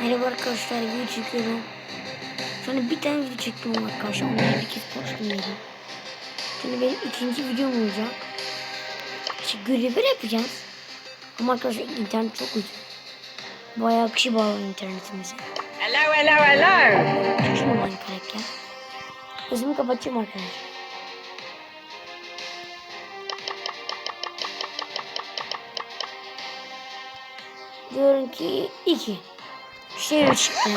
Merhaba arkadaşlar video çekiyorum. Anda bir tane video çektim arkadaşlar. Onları bir kez paylaştım Şimdi benim ikinci videom olacak. İşte görevler yapacağız. Ama arkadaşlar internet çok kötü. Bayağı kişi bağlı internetimize. Hello, hello, hello. Şunu ben karakter. Gözümü kapatacağım arkadaşlar. Diyorum ki iki. Şey çıktı.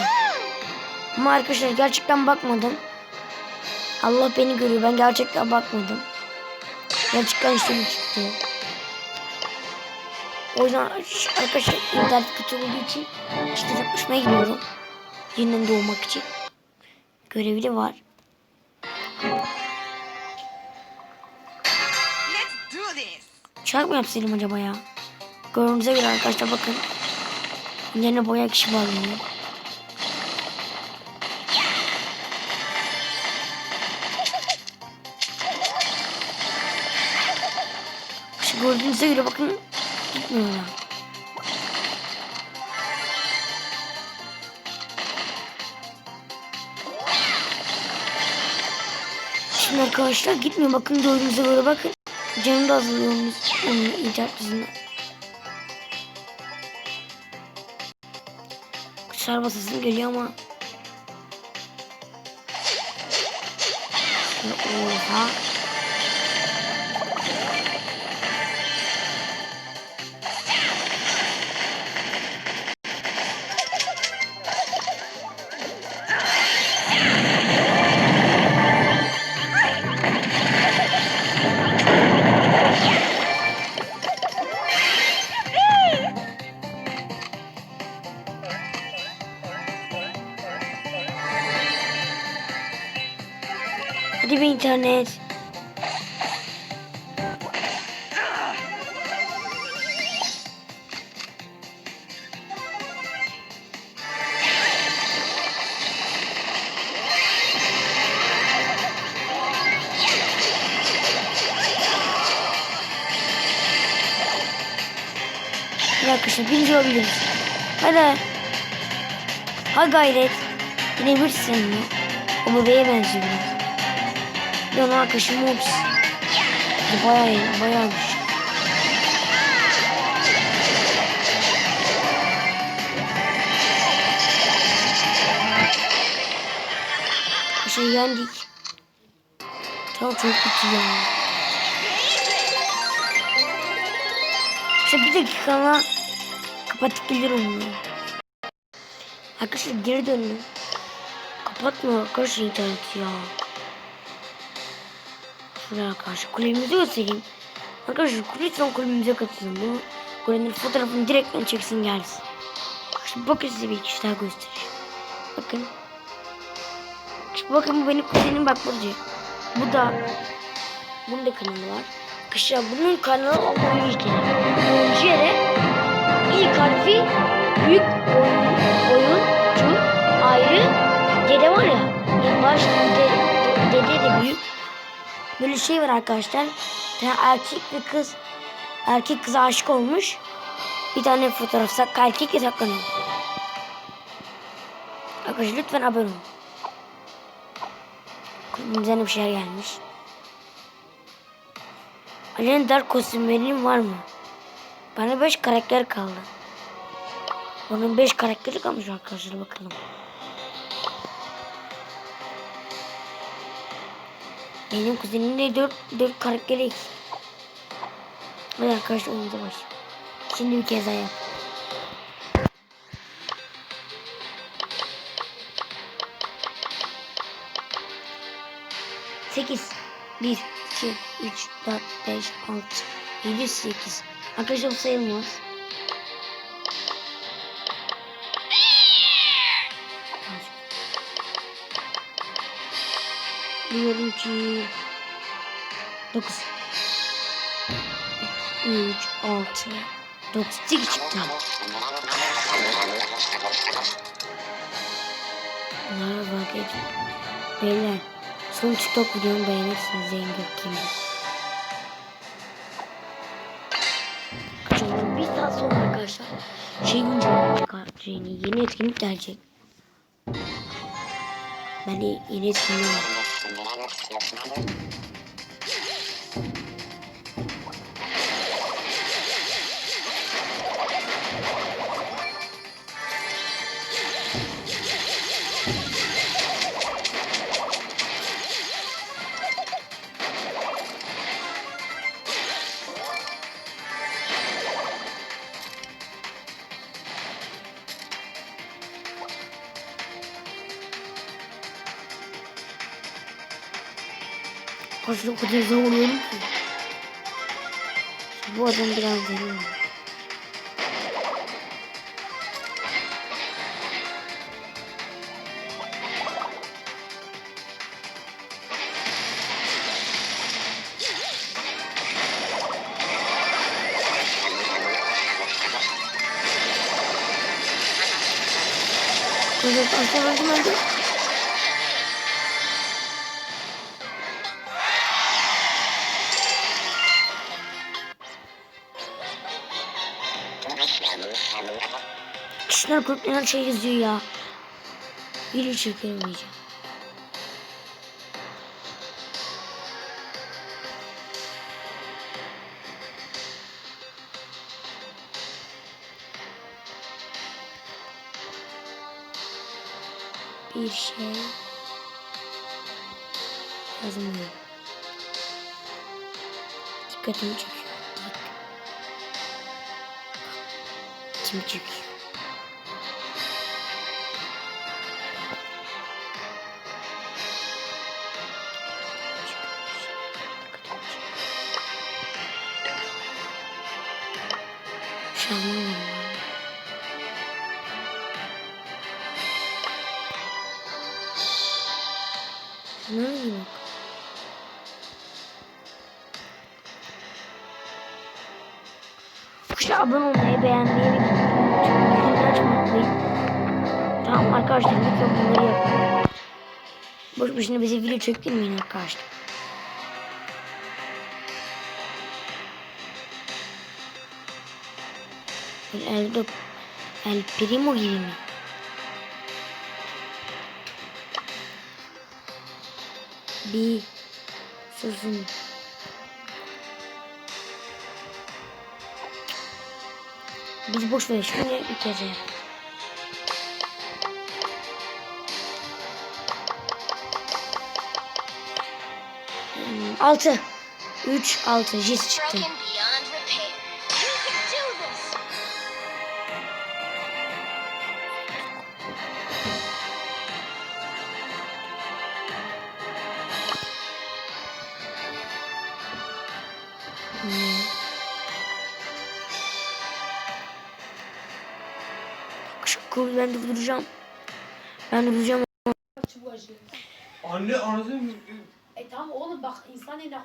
Ama arkadaşlar gerçekten bakmadım. Allah beni görüyor. Ben gerçekten bakmadım. Gerçekten işte çıktı. O yüzden arkadaşlar internet kötü olduğu için işte yapışmaya gidiyorum. Yeniden doğmak için. Görevi de var. Çark mı yapsaydım acaba ya? Gördüğünüze göre arkadaşlar bakın. Yerine boya kişi bağlanıyor. İşte gördüğünüze göre bakın gitmiyor. Şimdi arkadaşlar gitmiyor bakın gördüğünüze göre bakın. Canım da azalıyor onun, onun internet yüzünden. Kuşlar basasım geliyor ama. Oha. Dakika şimdi birinci olabiliriz. Hadi. Ha gayret. Bir seninle. O bebeğe benziyor biraz. Bir de onun arkadaşı Mops. Bayağı iyi, bayağı güçlü. Şey yendik. Tamam çok kötü ya. İşte bir dakika kapatıp gelirim ya. Arkadaşlar geri döndüm. Kapatmıyor arkadaşlar interneti ya. Şuraya arkadaşlar kulemizi göstereyim. Arkadaşlar lütfen kulübümüze katılın. Bu kulenin fotoğrafını direktmen çeksin gelsin. Şimdi bakın size bir kişi daha göstereyim. Bakın. Şimdi bakın bu benim kuzenim bak Burcu. Bu da bunun da kanalı var. Arkadaşlar bunun kanalı oyuncu. Oyuncu yere ilk harfi büyük oyun, oyuncu ayrı dede var ya. En baş dede, dede de büyük. Böyle şey var arkadaşlar. Tane erkek ve kız erkek kıza aşık olmuş. Bir tane fotoğraf sak erkek saklanıyor. Arkadaşlar lütfen abone olun. Kulübümüzden bir şeyler gelmiş. Ali'nin dark kostümlerinin var mı? Bana 5 karakter kaldı. Onun 5 karakteri kalmış arkadaşlar bakalım. Benim kuzenim de 4 4 karakteri eksik. Hadi arkadaşlar oyunumuza baş. Şimdi bir kez daha yap. Sekiz. Bir, iki, üç, dört, beş, altı, yedi, sekiz. Arkadaşlar sayılmaz. Diyorum ki 9 3 6 9 8 çıktı. Bunlara bak et. Beyler son TikTok videomu beğenirsiniz Zengin. Kaçırdım bir daha sonra arkadaşlar şey güncellenecek yeni, etkinlik gelecek. Ben yeni etkinliğim var. O kadar zor oluyorum ki. Bu adam biraz deli. Evet, aslında Kişiler gruplarına şey yazıyor ya. Video çekemeyeceğim. Bir şey yazmıyor. Dikkatimi çekiyor. Çekiyor. Şamlı Ne oluyor? İşte abone olmayı, beğenmeyi ve açmayı Tamam arkadaşlar lütfen bunları yapın. Boş boşuna bize video çektirmeyin arkadaşlar. El, el, el Primo gibi mi? Bir susun. Biz boş ver şunu bir kere. Hmm, Altı. Üç, altı. Jis çıktı. broken do this. Şu kuru ben. Ben durduracağım. Anne anasını E tamam oğlum bak insan eline